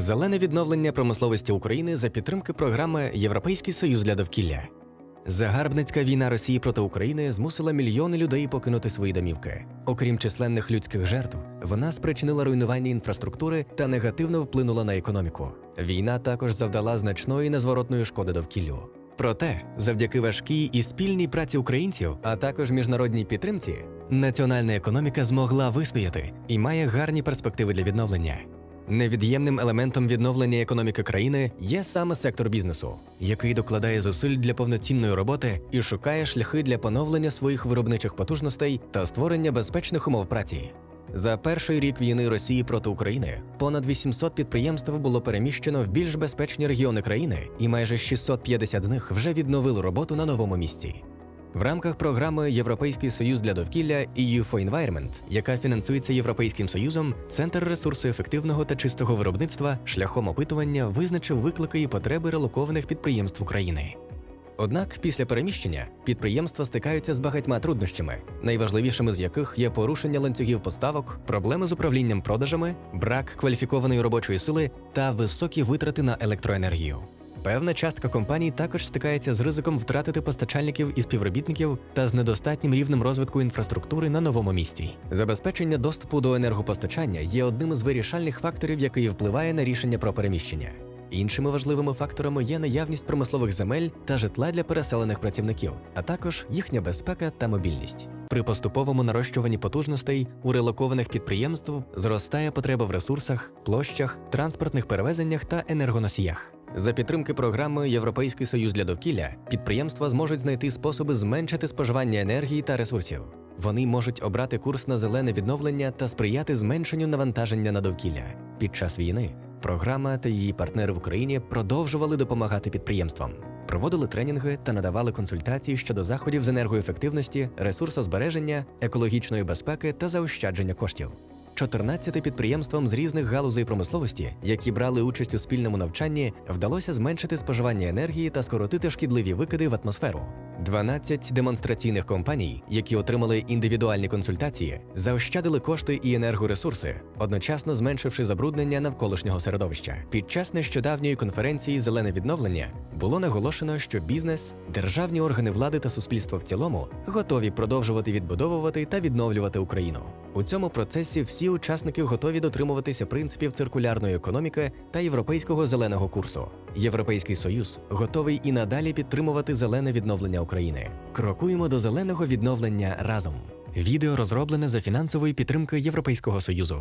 Зелене відновлення промисловості України за підтримки програми Європейський Союз для довкілля. Загарбницька війна Росії проти України змусила мільйони людей покинути свої домівки. Окрім численних людських жертв, вона спричинила руйнування інфраструктури та негативно вплинула на економіку. Війна також завдала значної незворотної шкоди довкіллю. Проте, завдяки важкій і спільній праці українців, а також міжнародній підтримці, національна економіка змогла вистояти і має гарні перспективи для відновлення. Невід'ємним елементом відновлення економіки країни є саме сектор бізнесу, який докладає зусиль для повноцінної роботи і шукає шляхи для поновлення своїх виробничих потужностей та створення безпечних умов праці. За перший рік війни Росії проти України понад 800 підприємств було переміщено в більш безпечні регіони країни, і майже 650 з них вже відновили роботу на новому місці. В рамках програми Європейський союз для довкілля EU for Environment, яка фінансується Європейським Союзом, Центр ресурсу ефективного та чистого виробництва шляхом опитування визначив виклики і потреби релокованих підприємств України. Однак після переміщення підприємства стикаються з багатьма труднощами, найважливішими з яких є порушення ланцюгів поставок, проблеми з управлінням продажами, брак кваліфікованої робочої сили та високі витрати на електроенергію. Певна частка компаній також стикається з ризиком втратити постачальників і співробітників та з недостатнім рівнем розвитку інфраструктури на новому місці. Забезпечення доступу до енергопостачання є одним із вирішальних факторів, який впливає на рішення про переміщення. Іншими важливими факторами є наявність промислових земель та житла для переселених працівників, а також їхня безпека та мобільність. При поступовому нарощуванні потужностей у релокованих підприємств зростає потреба в ресурсах, площах, транспортних перевезеннях та енергоносіях. За підтримки програми Європейський союз для довкілля підприємства зможуть знайти способи зменшити споживання енергії та ресурсів. Вони можуть обрати курс на зелене відновлення та сприяти зменшенню навантаження на довкілля. Під час війни програма та її партнери в Україні продовжували допомагати підприємствам, проводили тренінги та надавали консультації щодо заходів з енергоефективності, ресурсозбереження, екологічної безпеки та заощадження коштів. 14 підприємствам з різних галузей промисловості, які брали участь у спільному навчанні, вдалося зменшити споживання енергії та скоротити шкідливі викиди в атмосферу. 12 демонстраційних компаній, які отримали індивідуальні консультації, заощадили кошти і енергоресурси, одночасно зменшивши забруднення навколишнього середовища. Під час нещодавньої конференції Зелене відновлення було наголошено, що бізнес, державні органи влади та суспільство в цілому готові продовжувати відбудовувати та відновлювати Україну. У цьому процесі всі учасники готові дотримуватися принципів циркулярної економіки та європейського зеленого курсу. Європейський союз готовий і надалі підтримувати зелене відновлення України. Крокуємо до зеленого відновлення разом. Відео розроблене за фінансової підтримки Європейського союзу.